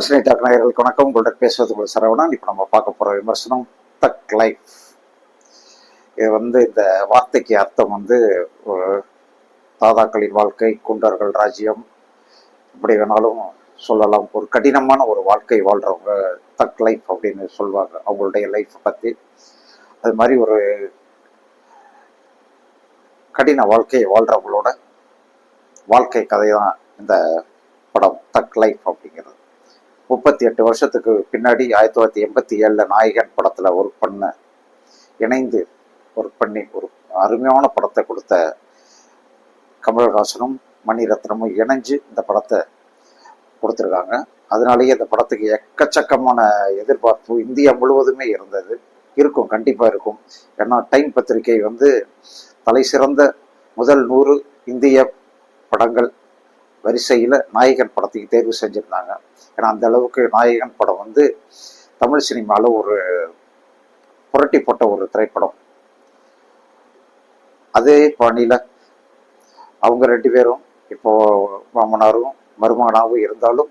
விமர்சனை talk நேயர்களுக்கு வணக்கம். உங்கள்கிட்ட பேசுவது உங்கள் சரவணன். இப்போ நம்ம பார்க்க போகிற விமர்சனம் தக் லைஃப். இது வந்து இந்த வார்த்தைக்கு அர்த்தம் வந்து ஒரு தாதாக்களின் வாழ்க்கை குண்டர்கள் ராஜ்யம் இப்படி வேணாலும் சொல்லலாம். ஒரு கடினமான ஒரு வாழ்க்கை வாழ்கிறவங்க தக் லைஃப் அப்படின்னு சொல்லுவாங்க அவங்களுடைய லைஃப்பை பற்றி அது மாதிரி ஒரு கடின வாழ்க்கையை வாழ்கிறவங்களோட வாழ்க்கை கதை தான் இந்த படம் தக் லைஃப் அப்படிங்கிறது. முப்பத்தி எட்டு வருஷத்துக்கு பின்னாடி ஆயிரத்தி தொள்ளாயிரத்தி எண்பத்தி ஏழில் நாயகன் படத்தில் ஒர்க் பண்ண இணைந்து ஒர்க் பண்ணி ஒரு அருமையான படத்தை கொடுத்த கமல்ஹாசனும் மணிரத்னமும் இணைஞ்சு இந்த படத்தை கொடுத்துருக்காங்க. அதனாலேயே இந்த படத்துக்கு எக்கச்சக்கமான எதிர்பார்ப்பு இந்தியா முழுவதுமே இருந்தது. இருக்கும் கண்டிப்பாக இருக்கும். ஏன்னா டைம் பத்திரிகை வந்து தலை சிறந்த முதல் நூறு இந்திய படங்கள் வரிசையில் நாயகன் படத்துக்கு தேர்வு செஞ்சுருந்தாங்க. ஏன்னா அந்த அளவுக்கு நாயகன் படம் வந்து தமிழ் சினிமாவில் ஒரு புரட்டி போட்ட ஒரு திரைப்படம். அதே பாணியில் அவங்க ரெண்டு பேரும் இப்போ மாமனாரும் மருமகனாகவும் இருந்தாலும்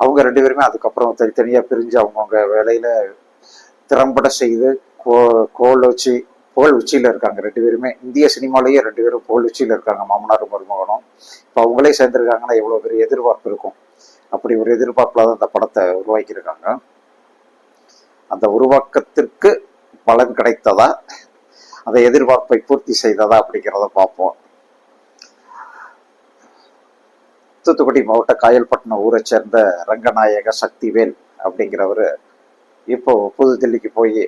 அவங்க ரெண்டு பேருமே அதுக்கப்புறம் தனித்தனியாக பிரிஞ்சு அவங்கவுங்க வேலையில் திறம்பட செய்து கோ கோல் வச்சு புகழ் உச்சியில் இருக்காங்க ரெண்டு பேருமே. இந்திய சினிமாலேயே ரெண்டு பேரும் புகழ் உச்சியில் இருக்காங்க. மாமனார் மருமகனும் இப்போ அவங்களே சேர்ந்துருக்காங்கன்னா எவ்வளோ பெரிய எதிர்பார்ப்பு இருக்கும். அப்படி ஒரு எதிர்பார்ப்பில் தான் அந்த படத்தை உருவாக்கியிருக்காங்க. அந்த உருவாக்கத்திற்கு பலன் கிடைத்ததா அந்த எதிர்பார்ப்பை பூர்த்தி செய்ததா அப்படிங்கிறத பார்ப்போம். தூத்துக்குடி மாவட்ட காயல்பட்டினம் ஊரை சேர்ந்த ரங்கநாயக சக்திவேல் அப்படிங்கிறவர் இப்போ புதுதில்லிக்கு போய்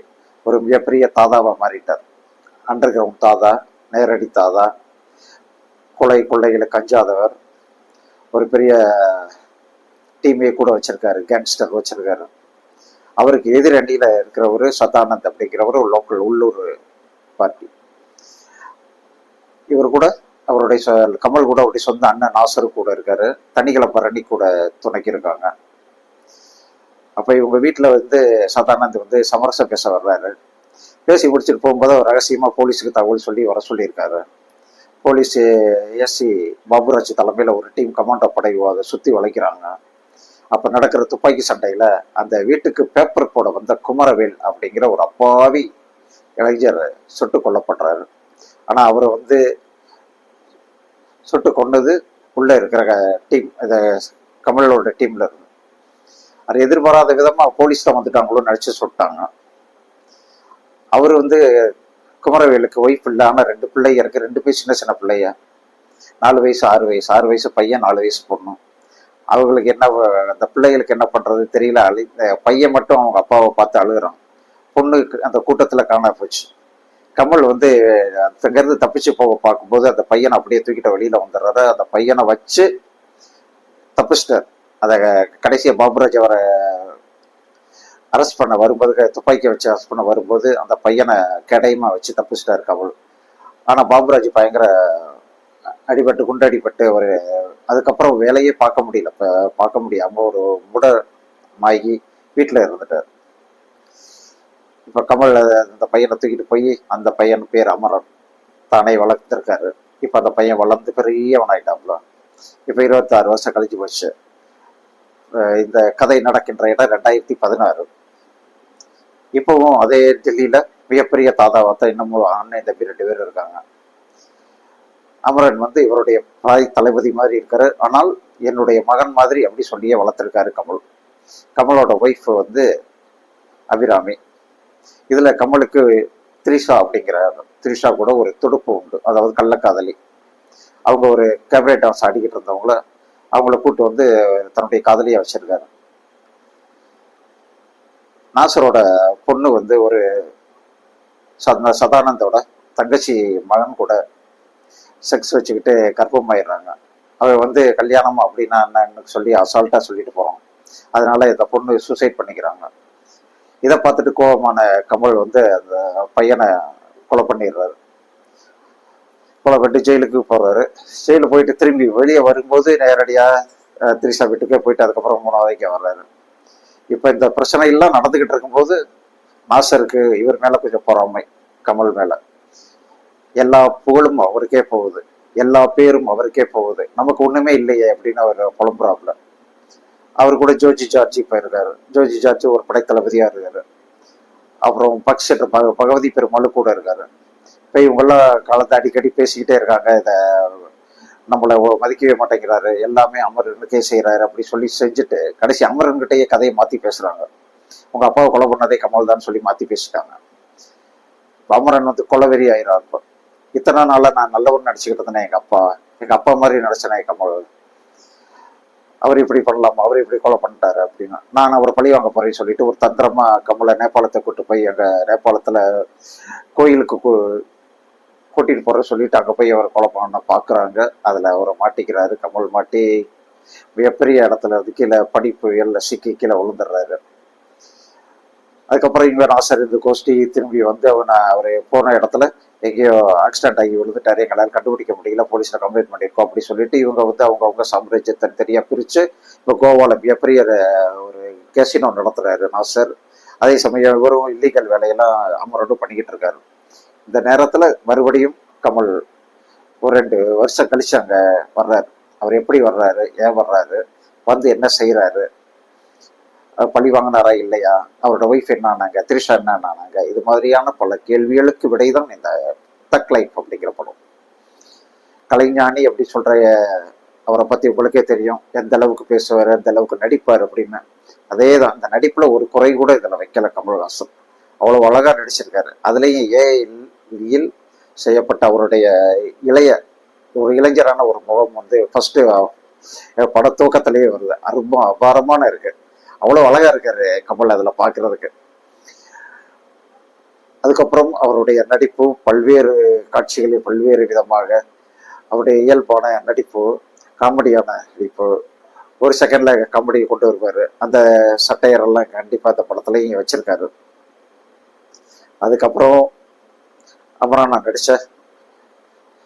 ஒரு மிகப்பெரிய தாதாவாக மாறிட்டார். அண்டர் கிரவுண்ட் தாதா நேரடி தாதா கொலை கொள்ளைகளை கஞ்சாதவர். ஒரு பெரிய டீமே கூட வச்சிருக்காரு கேங்ஸ்டர் வச்சிருக்காரு. அவருக்கு எதிரணியில் இருக்கிறவர் சதானந்த் அப்படிங்கிறவர் லோக்கல் உள்ளூர் பார்ட்டி இவர் கூட அவருடைய சொ- கமல் கூட அவருடைய சொந்த அண்ணன் நாசர் கூட இருக்காரு. தனிகளை பரணி கூட துணைக்கு இருக்காங்க இவங்க வீட்டில் வந்து சதானந்த் வந்து சமரசம் பேச வர்றாரு. பேசி முடிச்சுட்டு போகும்போது அவர் ரகசியமாக போலீஸுக்கு தகவல் சொல்லி வர சொல்லியிருக்காரு. போலீஸ் ஏசி பாபுராஜ் தலைமையில் ஒரு டீம் கமாண்டோ படை அதை சுற்றி வளைக்கிறாங்க. அப்போ நடக்கிற துப்பாக்கி சண்டையில் அந்த வீட்டுக்கு பேப்பர் போட வந்த குமரவேல் அப்படிங்கிற ஒரு அப்பாவி இளைஞர் சுட்டு கொல்லப்படுறாரு. ஆனால் அவரை வந்து சுட்டு கொண்டது உள்ளே இருக்கிற டீம் இந்த கமலோட டீமில் இருந்து. அது எதிர்பாராத விதமாக போலீஸ் தான் வந்துட்டாங்களோ நினச்சி சுட்டாங்க. அவர் வந்து குமரவேலுக்கு ஒய்ஃப் இல்லாமல் ரெண்டு பிள்ளைங்க இருக்கு. ரெண்டு பேர் சின்ன சின்ன பிள்ளைய நாலு வயசு ஆறு வயசு ஆறு வயசு பையன் நாலு வயசு பொண்ணும் அவங்களுக்கு என்ன அந்த பிள்ளைகளுக்கு என்ன பண்றது தெரியல. அழி இந்த பையன் மட்டும் அவங்க அப்பாவை பார்த்து அழுகிறான். பொண்ணுக்கு அந்த கூட்டத்துல காணா போச்சு. கமல் வந்து அங்கேருந்து தப்பிச்சு போக பார்க்கும்போது அந்த பையனை அப்படியே தூக்கிட்ட வெளியில வந்துடுறாரு. அந்த பையனை வச்சு தப்பிச்சிட்டார். அதை கடைசியாக பாபுராஜ் அவரை அரெஸ்ட் பண்ண வரும்போது துப்பாக்கி வச்சு அரெஸ்ட் பண்ண வரும்போது அந்த பையனை கேடயமா வச்சு தப்பிச்சிட்டாரு கமல் ஆனா பாபுராஜ் பயங்கர அடிபட்டு குண்டடிபட்டு ஒரு அதுக்கப்புறம் வேலையே பார்க்க முடியல. இப்ப பார்க்க முடியாம ஒரு முட மாகி வீட்டுல இருந்துட்டார். இப்ப கமல் அந்த பையனை தூக்கிட்டு போய் அந்த பையன் பேர் அமரன். தானே வளர்த்துருக்காரு. இப்ப அந்த பையன் வளர்ந்து பெரியவனாயிட்டாப்ல இப்ப இருபத்தாறு வருஷம் கழிஞ்சு போச்சு. இந்த கதை நடக்கின்ற இடம் ரெண்டாயிரத்தி பதினாறு. இப்பவும் அதே டெல்லியில மிகப்பெரிய தாதா தான் இன்னமும் அண்ணன் தம்பி ரெண்டு பேர் இருக்காங்க. அமரன் வந்து இவருடைய தாய் தளபதி மாதிரி இருக்காரு. ஆனால் என்னுடைய மகன் மாதிரி அப்படி சொல்லியே வளர்த்துருக்காரு கமல். கமலோட ஒய்ஃப் வந்து அபிராமி. இதுல கமலுக்கு த்ரிஷா அப்படிங்கிற த்ரிஷா கூட ஒரு துடுப்பு உண்டு. அதாவது கள்ளக்காதலி. அவங்க ஒரு கேபினட் டான்ஸ் ஆடிக்கிட்டு இருந்தவங்கள அவங்கள கூட்டு வந்து தன்னுடைய காதலியை வச்சிருக்காரு. நாசரோட பொண்ணு வந்து ஒரு சத- சதானந்தோட தங்கச்சி மகன் கூட செக்ஸ் வச்சுக்கிட்டு கர்ப்பமாயிடுறாங்க. அவ வந்து கல்யாணம் அப்படின்னா என்னன்னு சொல்லி அசால்ட்டாக சொல்லிட்டு போகிறோம் அதனால இந்த பொண்ணு சூசைட் பண்ணிக்கிறாங்க. இதை பார்த்துட்டு கோபமான கமல் வந்து அந்த பையனை கொலை பண்ணிடுறாரு. கொலை பண்ணி ஜெயிலுக்கு போகிறாரு ஜெயிலில் போயிட்டு திரும்பி வெளியே வரும்போது நேரடியாக திரிசா வீட்டுக்கே போயிட்டு அதுக்கப்புறம் மூணாவதுக்கே வர்றாரு. இப்ப இந்த பிரச்சனை எல்லாம் நடந்துகிட்டு இருக்கும்போது நாசருக்கு இவர் மேல கொஞ்சம் பொறாமை கமல் மேல. எல்லா புகழும் அவருக்கே போகுது. எல்லா பேரும் அவருக்கே போகுது. நமக்கு ஒண்ணுமே இல்லையே அப்படின்னு அவர் புலம்புறாப்புல. அவர் கூட ஜோஜி ஜார்ஜி இப்போ இருக்காரு ஜோஜி ஜார்ஜி ஒரு படைத்தளபதியா இருக்காரு. அப்புறம் பக்ஷர் பக பகவதி பெருமாள் கூட இருக்காரு. இப்போ இவங்கெல்லாம் காலத்தை அடிக்கடி பேசிக்கிட்டே இருக்காங்க. இதை நம்மளை மதிக்கவே மாட்டேங்கிறாரு. எல்லாமே அமரனுக்கே செய்கிறாரு அப்படி சொல்லி செஞ்சுட்டு கடைசி அமரன்கிட்டயே கதையை மாற்றி பேசுகிறாங்க உங்கள் அப்பாவை கொலை பண்ணதே கமல் தான் சொல்லி மாற்றி பேசிட்டாங்க. அமரன் வந்து கொலவெறி ஆயிரம் இப்போ. இத்தனை நாளாக நான் நல்லவன் நடிச்சுக்கிட்டு இருந்தேன் எங்கள் அப்பா. எங்கள் அப்பா மாதிரி நடிச்சேனே கமல். அவர் இப்படி பண்ணலாமா அவர் இப்படி கொலை பண்ணிட்டாரு அப்படின்னா. நான் அவர் பழி வாங்க போறேன்னு சொல்லிட்டு ஒரு தந்திரமா கமலை நேபாளத்தை கூட்டு போய் அங்கே நேபாளத்துல கோயிலுக்கு கூட்டிட்டு போற சொல்லிட்டு அங்க போய் அவர் கொலை பண்ண பாக்குறாங்க. அதுல அவரை மாட்டிக்கிறாரு. கமல் மாட்டி மிகப்பெரிய இடத்துல இருந்து கீழே படிப்பு சிக்கி கீழே விழுந்துடுறாரு. அதுக்கப்புறம் இங்க நாசர் இந்த கோஷ்டி திரும்பி வந்து அவனை அவர் போன இடத்துல எங்கேயோ ஆக்சிடென்ட் ஆகி விழுந்துட்டாரு. எங்களால் கண்டுபிடிக்க முடியல. போலீஸ்ல கம்ப்ளைண்ட் பண்ணியிருக்கோம் அப்படி சொல்லிட்டு இவங்க வந்து அவங்க அவங்க சாம்ராஜ்யத்தை தனியா பிரிச்சு இப்போ கோவால மிகப்பெரிய ஒரு- ஒரு கேசினோ நடத்துறாரு. நாசர் அதே சமயம் இவரும் இல்லீகல் வேலையெல்லாம் அமரோடு பண்ணிக்கிட்டு இருக்காரு. இந்த நேரத்துல மறுபடியும் கமல் ஒரு ரெண்டு வருஷம் கழிச்சு அங்க வர்றாரு. அவர் எப்படி வர்றாரு? ஏன் வர்றாரு? வந்து என்ன செய்யறாரு பழி வாங்கினாரா இல்லையா? அவரோட ஒய்ஃப் என்ன ஆனாங்க? திரிஷா என்ன ஆனாங்க? இது மாதிரியான பல கேள்விகளுக்கு விடைதான் இந்த தக் லைஃப் அப்படிங்கிற படம். கலைஞானி அப்படி சொல்ற அவரை பத்தி உங்களுக்கே தெரியும். எந்த அளவுக்கு பேசுவார்? எந்த அளவுக்கு நடிப்பார் அப்படின்னு. அதே தான் அந்த நடிப்புல ஒரு குறை கூட இதுல வைக்கல கமல்ஹாசன். அவ்வளவு அழகா நடிச்சிருக்காரு. அதுலயும் ஏயில் செய்யப்பட்ட அவருடைய இளைய ஒரு இளைஞரான ஒரு முகம் வந்து ஃபர்ஸ்ட் பட தூக்கத்திலேயே வருது. ரொம்ப அபாரமான இருக்கு. அவ்வளவு அழகா இருக்காரு கமல் அதுல பாக்குறதுக்கு. அதுக்கப்புறம் அவருடைய நடிப்பு பல்வேறு காட்சிகளில் பல்வேறு விதமாக அவருடைய இயல்பான நடிப்பு காமெடியான நடிப்பு ஒரு செகண்ட்ல காமெடியை கொண்டு வருவாரு. அந்த சட்டையரெல்லாம் கண்டிப்பா அந்த படத்துலயும் வச்சிருக்காரு. அதுக்கப்புறம் அப்புறம் நான் கிடைச்ச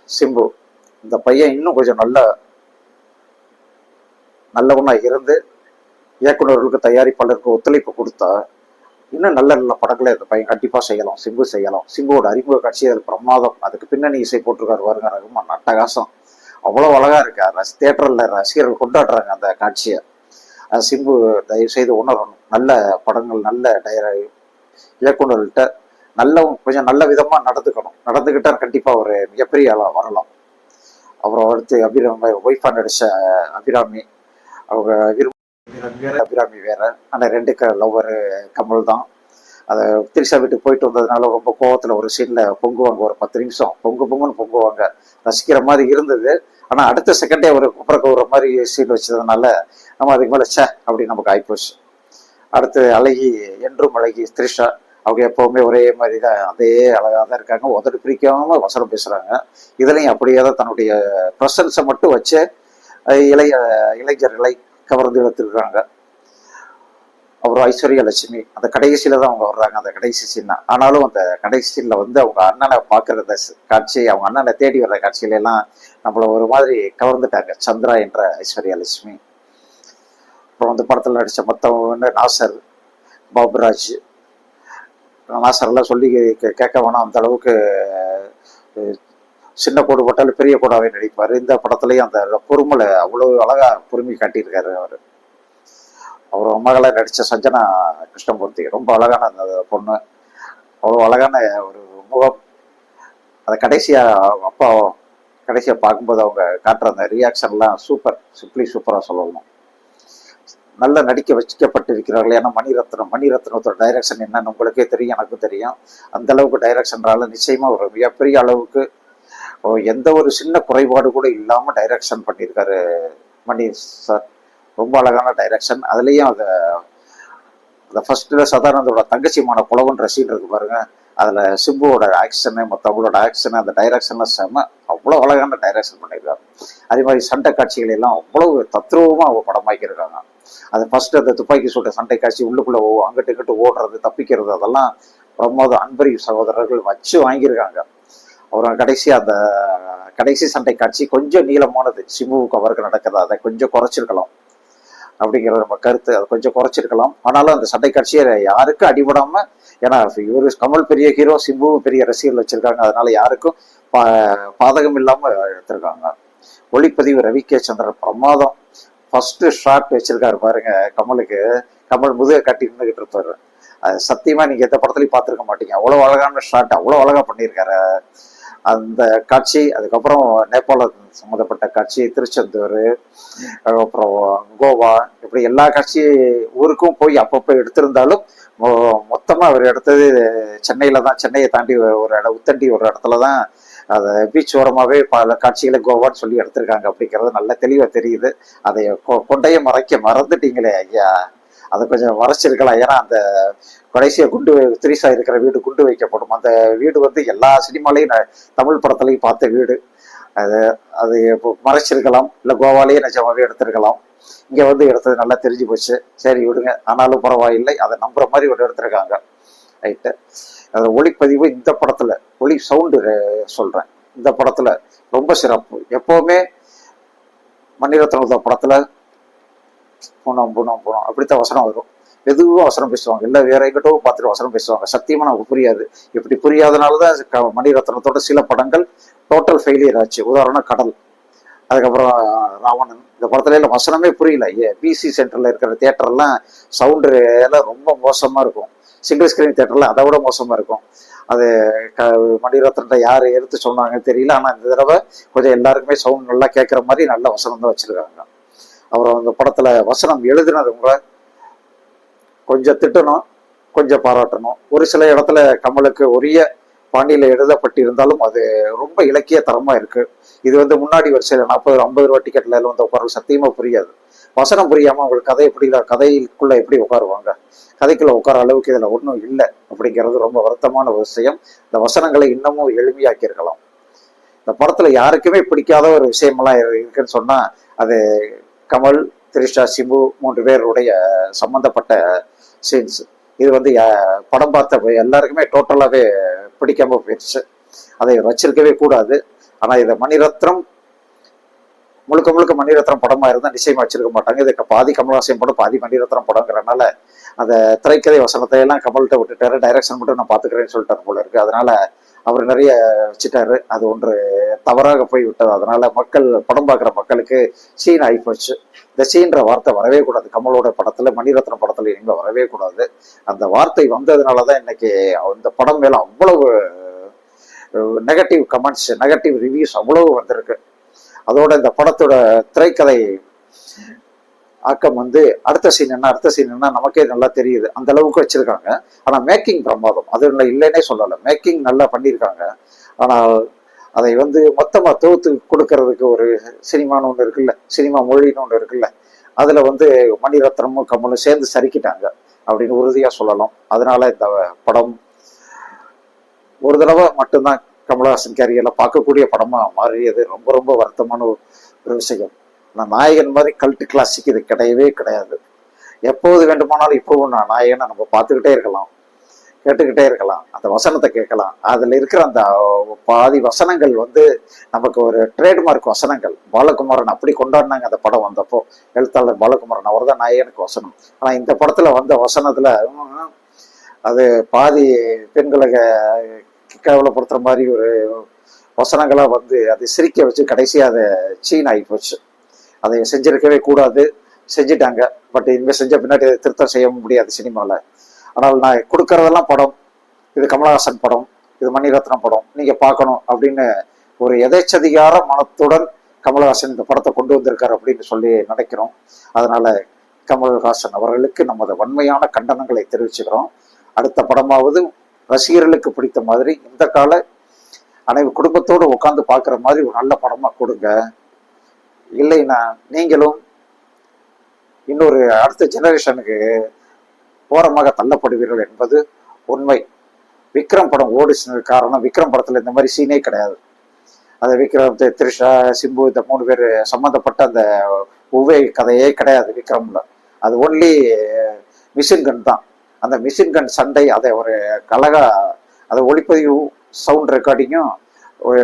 சிம்பு. இந்த பையன் இன்னும் கொஞ்சம் நல்ல நல்லவனா இருந்து இயக்குநர்களுக்கு தயாரிப்பாளருக்கு ஒத்துழைப்பு கொடுத்தா இன்னும் நல்ல நல்ல படங்களை இந்த பையன் கண்டிப்பாக செய்யலாம். சிம்பு செய்யலாம். சிம்புவோட அறிமுக காட்சி அதில் பிரமாதம். அதுக்கு பின்னணி இசை போட்டிருக்காரு வருங்க ரகுமான். அட்டகாசம். அவ்வளோ அழகா இருக்கு. ரசி தேட்டரில் ரசிகர்கள் கொண்டாடுறாங்க அந்த காட்சியை. அது சிம்பு தயவு செய்து உணரணும். நல்ல படங்கள் நல்ல டயர இயக்குநர்கள்ட்ட நல்ல கொஞ்சம் நல்ல விதமா நடந்துக்கணும். நடந்துக்கிட்டால் கண்டிப்பா ஒரு மிகப்பெரிய ஆளா வரலாம். அப்புறம் அடுத்து அபிராமி ஒய்ஃபா நடிச்ச அபிராமி. அவங்க விரும்ப அபிராமி வேற. ஆனா ரெண்டு லவ்வர் கமல் தான். அதை திரிசா வீட்டுக்கு போயிட்டு வந்ததுனால ரொம்ப கோவத்துல ஒரு சீன்ல பொங்குவாங்க. ஒரு பத்து நிமிஷம். பொங்கு பொங்குன்னு பொங்குவாங்க. ரசிக்கிற மாதிரி இருந்தது. ஆனா அடுத்த செகண்டே ஒரு குப்புற கவுற மாதிரி சீன் வச்சதுனால நம்ம அதுக்கு மேல சே அப்படி நமக்கு ஆயிப்போச்சு. அடுத்து அழகி என்றும் அழகி த்ரிஷா. அவங்க எப்பவுமே ஒரே மாதிரி தான் அதே அழகாக தான் இருக்காங்க. உதடு பிரிக்காம வசனம் பேசுகிறாங்க இதுலையும் அப்படியே தான் தன்னுடைய ப்ரெசன்ஸை மட்டும் வச்சு இளைய இளைஞர்களை கவர்ந்து இழுத்துருக்காங்க அப்புறம் ஐஸ்வர்யா லட்சுமி. அந்த கடைசியில தான் அவங்க வர்றாங்க அந்த கடைசி சீன் ஆனாலும் அந்த கடைசி வந்து அவங்க அண்ணனை பார்க்குற காட்சி அவங்க அண்ணனை தேடி வர்ற காட்சியில எல்லாம் நம்மள ஒரு மாதிரி கவர்ந்துட்டாங்க. சந்திரா என்ற ஐஸ்வர்யா லட்சுமி. அப்புறம் அந்த படத்தில் நடித்த மொத்தம் நாசர் பாபுராஜ் மாஸ்டர்லாம் சொல்லி கே- கேட்க வேணாம். அந்த அளவுக்கு சின்ன கோடு போட்டாலும் பெரிய கோடாவே நடிப்பார். இந்த படத்துலையும் அந்த பொறுமலை அவ்வளோ அழகா பொறுமை காட்டியிருக்காரு அவர். அவர் மகளை நடித்த சஞ்சனா கிருஷ்ணமூர்த்தி. ரொம்ப அழகான அந்த பொண்ணு. அவ்வளோ அழகான ஒரு முகம். அதை கடைசியாக அவங்க அப்பா கடைசியாக பார்க்கும்போது அவங்க காட்டுற அந்த ரியாக்ஷன்லாம் சூப்பர் சிப்ளி சூப்பராக சொல்லணும் நல்ல நடிக்க வச்சிக்கப்பட்டிருக்கிறார்கள். ஏன்னா மணிரத்னம் மணிரத்னத்தோட டைரக்ஷன் என்னன்னு உங்களுக்கே தெரியும் எனக்கும் தெரியும். அந்த அளவுக்கு டைரக்ஷன்றால நிச்சயமா ஒரு மிகப்பெரிய அளவுக்கு எந்த ஒரு சின்ன குறைபாடு கூட இல்லாம டைரக்ஷன் பண்ணியிருக்காரு மணி சார் ரொம்ப அழகான டைரக்ஷன் அதுலயும் அதை அந்த ஃபர்ஸ்ட்ல சதானந்தோட தங்கச்சிமான புலவன்ற சீன் இருக்கு பாருங்க. அதுல சிம்புவோட ஆக்ஷனு மற்றவங்களோட ஆக்ஷனு அந்த டைரக்ஷன்லாம் செம்ம அவ்வளோ அழகான டைரக்ஷன் பண்ணியிருக்காங்க அதே மாதிரி சண்டை காட்சிகள் எல்லாம் அவ்வளவு தத்ரூபமா அவங்க படமாக்கியிருக்காங்க. அது ஃபர்ஸ்ட் அந்த துப்பாக்கி சூட்ட சண்டை காட்சி உள்ளுக்குள்ள ஓ அங்கிட்டு இங்கிட்டு ஓடுறது தப்பிக்கிறது அதெல்லாம் பிரமோத அன்பரி சகோதரர்கள் வச்சு வாங்கியிருக்காங்க. அப்புறம் கடைசி அந்த கடைசி சண்டை காட்சி கொஞ்சம் நீளமானது. சிம்புவுக்கு அவருக்கு நடக்கிறது அதை கொஞ்சம் குறைச்சிருக்கலாம். அப்படிங்கிற நம்ம கருத்து. அதை கொஞ்சம் குறைச்சிருக்கலாம். ஆனாலும் அந்த சண்டை காட்சியை யாருக்கும் அடிபடாம ஏன்னா இவரு கமல் பெரிய ஹீரோ சிம்பு பெரிய ரசிகர்கள் வச்சிருக்காங்க. அதனால யாருக்கும் பா- பாதகம் இல்லாம எடுத்திருக்காங்க. ஒளிப்பதிவு ரவி கே சந்திரன் பிரமாதம். ஃபர்ஸ்ட் ஷார்ட் வச்சிருக்காரு பாருங்க கமலுக்கு. கமல் முதுக கட்டி நின்றுகிட்டு இருப்பாரு. அது சத்தியமா நீங்க எந்த படத்துலயும் பார்த்துருக்க மாட்டீங்க. அவ்வளவு அழகான ஷார்ட் அவ்வளவு அழகா பண்ணியிருக்காரு. அந்த காட்சி அதுக்கப்புறம் நேபாள சம்மந்தப்பட்ட காட்சி திருச்செந்தூர் அப்புறம் கோவா இப்படி எல்லா காட்சி ஊருக்கும் போய் அப்பப்போ எடுத்திருந்தாலும் மொத்தமாக மொத்தமா அவர் எடுத்தது சென்னையில் தான் சென்னையை தாண்டி ஒரு இடம் உத்தண்டி ஒரு இடத்துல தான் அதை பீச் ஓரமாகவே பல காட்சிகளை கோவான்னு சொல்லி எடுத்திருக்காங்க அப்படிங்கிறது நல்ல தெளிவாக தெரியுது. அதை கொ- மறைக்க மறந்துட்டீங்களே ஐயா. அதை கொஞ்சம் மறைச்சிருக்கலாம். ஏன்னா அந்த கடைசியை குண்டு திரிசா இருக்கிற வீடு குண்டு வைக்கப்படும். அந்த வீடு வந்து எல்லா சினிமாலையும் தமிழ் படத்துலையும் பார்த்த வீடு. அது அது மறைச்சிருக்கலாம். இல்லை கோவாலேயே நிஜமாகவே எடுத்திருக்கலாம். இங்கே வந்து எடுத்தது நல்லா தெரிஞ்சு போச்சு. சரி விடுங்க. ஆனாலும் பரவாயில்லை. அதை நம்புற மாதிரி ஒரு எடுத்திருக்காங்க. ரைட்டு. அதில் ஒளிப்பதிவு இந்த படத்துல ஒளி சவுண்டு சொல்றேன். இந்த படத்துல ரொம்ப சிறப்பு. எப்போவுமே மணிரத்னத்தோட படத்துல போனோம் போனோம் போனோம் அப்படித்தான் வசனம் வரும். மெதுவாக வசனம் பேசுவாங்க. இல்லை வேற எங்கிட்டோ பார்த்துட்டு வசனம் பேசுவாங்க. சத்தியமாக நமக்கு புரியாது. இப்படி புரியாதனால தான் மணிரத்னத்தோட சில படங்கள் டோட்டல் ஃபெயிலியர் ஆச்சு. உதாரணம் கடல். அதுக்கப்புறம் ராவணன். இந்த படத்துல எல்லாம் வசனமே புரியல. ஏ பிசி சென்டர்ல இருக்கிற தேட்டர்லாம் சவுண்டு எல்லாம் ரொம்ப மோசமா இருக்கும். சிங்கிள் ஸ்கிரீன் தியேட்டர்ல அதை விட மோசமா இருக்கும். அது க மணிரத்னத்தை யார் எடுத்து சொன்னாங்கன்னு தெரியல. ஆனா இந்த தடவை கொஞ்சம் எல்லாருக்குமே சவுண்ட் நல்லா கேட்குற மாதிரி நல்ல வசனம் தான் வச்சிருக்காங்க. அப்புறம் அந்த படத்துல வசனம் எழுதுனதுங்க கொஞ்சம் திட்டணும் கொஞ்சம் பாராட்டணும். ஒரு சில இடத்துல கமலுக்கு உரிய பாண்டியில் எழுதப்பட்டிருந்தாலும் அது ரொம்ப இலக்கிய தரமா இருக்கு. இது வந்து முன்னாடி வரிசையில் நாற்பது ஐம்பது ரூபா டிக்கெட்ல வந்த வந்து உட்கார சத்தியமா புரியாது. வசனம் புரியாம அவங்களுக்கு கதை எப்படி கதைக்குள்ள எப்படி உட்காருவாங்க? கதைக்குள்ள உட்கார அளவுக்கு இதுல ஒன்றும் இல்லை அப்படிங்கிறது ரொம்ப வருத்தமான ஒரு விஷயம். இந்த வசனங்களை இன்னமும் எளிமையாக்கியிருக்கலாம் இந்த படத்துல யாருக்குமே பிடிக்காத ஒரு விஷயமெல்லாம் இருக்குன்னு சொன்னா அது கமல் திரிஷா சிம்பு மூன்று பேருடைய சம்பந்தப்பட்ட சீன்ஸ் இது வந்து யா- படம் பார்த்த எல்லாருக்குமே டோட்டலாகவே பிடிக்காம போயிடுச்சு. அதை வச்சிருக்கவே கூடாது. ஆனால் இதை மணிரத்னம் முழுக்க முழுக்க மணிரத்னம் படமா இருந்தா நிச்சயமா வச்சிருக்க மாட்டாங்க. இதுக்கு பாதி கமல்ஹாசன் படம் பாதி மணிரத்னம் படங்கிறனால அந்த திரைக்கதை வசனத்தை எல்லாம் கமல்கிட்ட விட்டுட்டாரு. டைரக்ஷன் மட்டும் நான் பாத்துக்கிறேன்னு சொல்லிட்டாரு போல இருக்கு. அதனால அவர் நிறைய வச்சுட்டாரு. அது ஒன்று தவறாக போய் விட்டது அதனால மக்கள் படம் பார்க்குற மக்களுக்கு சீன் ஆகிப்போச்சு இந்த சீன்ற வார்த்தை வரவே கூடாது. கமலோட படத்துல மணிரத்னம் படத்துல இனிமே வரவே கூடாது. அந்த வார்த்தை வந்ததுனால தான் இன்னைக்கு அந்த படம் மேல அவ்வளவு நெகட்டிவ் கமெண்ட்ஸ் நெகட்டிவ் ரிவ்யூஸ் அவ்வளவு வந்திருக்கு. அதோட இந்த படத்தோட திரைக்கதை ஆக்கம் வந்து அடுத்த சீன் என்ன அடுத்த சீன் என்ன நமக்கே நல்லா தெரியுது. அந்த அளவுக்கு வச்சிருக்காங்க. ஆனா மேக்கிங் பிரமாதம். அது இல்லை இல்லைன்னே சொல்லலை. மேக்கிங் நல்லா பண்ணியிருக்காங்க. ஆனால் அதை வந்து மொத்தமா தொகுத்து கொடுக்கறதுக்கு ஒரு சினிமான்னு ஒன்று இருக்குல்ல சினிமா மொழின்னு ஒன்று இருக்குல்ல அதுல வந்து மணிரத்னமும் கமலும் சேர்ந்து சரிக்கிட்டாங்க அப்படின்னு உறுதியா சொல்லலாம். அதனால இந்த படம் ஒரு தடவை மட்டும்தான் கமலஹாசன் கேரியர்ல பார்க்கக்கூடிய படமா மாறியது. ரொம்ப ரொம்ப வருத்தமான ஒரு விஷயம். நான் நாயகன் மாதிரி கல்ட்டு கிளாசிக் இது கிடையவே கிடையாது. எப்போது வேண்டுமானாலும் இப்போவும் நான் நாயகனை நம்ம பார்த்துக்கிட்டே இருக்கலாம். கேட்டுக்கிட்டே இருக்கலாம். அந்த வசனத்தை கேட்கலாம். அதுல இருக்கிற அந்த பாதி வசனங்கள் வந்து நமக்கு ஒரு ட்ரேட்மார்க் வசனங்கள். பாலகுமாரன் அப்படி கொண்டாடினாங்க அந்த படம் வந்தப்போ. எழுத்தாளர் பாலகுமாரன் அவர் தான் நாயகனுக்கு வசனம். ஆனா இந்த படத்துல வந்த வசனத்துல அது பாதி பெண்களை க- மாதிரி ஒரு வசனங்களா வந்து அதை சிரிக்க வச்சு கடைசியா அதை சீன் ஆகி போச்சு. அதை செஞ்சிருக்கவே கூடாது. செஞ்சிட்டாங்க. பட் இனிமேல் செஞ்ச பின்னாடி அதை திருத்தம் செய்ய முடியாது சினிமாவில் ஆனால் நான் கொடுக்கறதெல்லாம் படம். இது கமலஹாசன் படம். இது மணிரத்னம் படம். நீங்க பார்க்கணும் அப்படின்னு ஒரு எதேச்சதிகார மனத்துடன் கமலஹாசன் இந்த படத்தை கொண்டு வந்திருக்காரு அப்படின்னு சொல்லி நினைக்கிறோம். அதனால கமல்ஹாசன் அவர்களுக்கு நமது வன்மையான கண்டனங்களை தெரிவிச்சுக்கிறோம். அடுத்த படமாவது ரசிகர்களுக்கு பிடித்த மாதிரி இந்த கால அனைவரு குடும்பத்தோடு உட்காந்து பார்க்குற மாதிரி ஒரு நல்ல படமா கொடுங்க. இல்லைன்னா நீங்களும் இன்னொரு அடுத்த ஜெனரேஷனுக்கு ஓரமாக தள்ளப்படுவீர்கள் என்பது உண்மை. விக்ரம் படம் ஓடிச்சுனது காரணம் விக்ரம் படத்துல இந்த மாதிரி சீனே கிடையாது. அது விக்ரம் த்ரிஷா சிம்பு இந்த மூணு பேர் சம்மந்தப்பட்ட அந்த உவே கதையே கிடையாது விக்ரம்ல. அது ஒன்லி மிஷின் கன் தான். அந்த மிஷின் கன் சண்டை அதை ஒரு கழகா அதை ஒளிப்பதிவு சவுண்ட் ரெக்கார்டிங்கும் ஒரு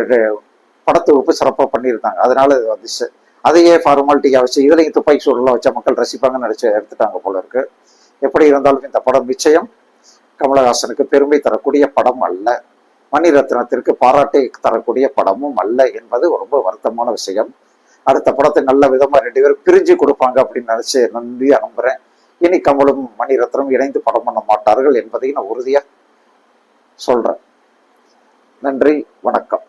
படத்தொகுப்பு சிறப்பாக பண்ணியிருந்தாங்க. அதனால இது வந்துச்சு. அதையே ஃபார்மாலிட்டியாக வச்சு இதுலையும் துப்பாக்கி சூழலாம் வச்ச மக்கள் ரசிப்பாங்கன்னு நினச்சி எடுத்துட்டாங்க போல இருக்கு. எப்படி இருந்தாலும் இந்த படம் நிச்சயம் கமலஹாசனுக்கு பெருமை தரக்கூடிய படம் அல்ல. மணிரத்னத்திற்கு பாராட்டை தரக்கூடிய படமும் அல்ல என்பது ரொம்ப வருத்தமான விஷயம். அடுத்த படத்தை நல்ல விதமா ரெண்டு பேரும் பிரிஞ்சு கொடுப்பாங்க அப்படின்னு நினச்சி நன்றி நம்புறேன். இனி கமலும் மணிரத்னம் இணைந்து படம் பண்ண மாட்டார்கள் என்பதை நான் உறுதியா சொல்றேன். நன்றி வணக்கம்.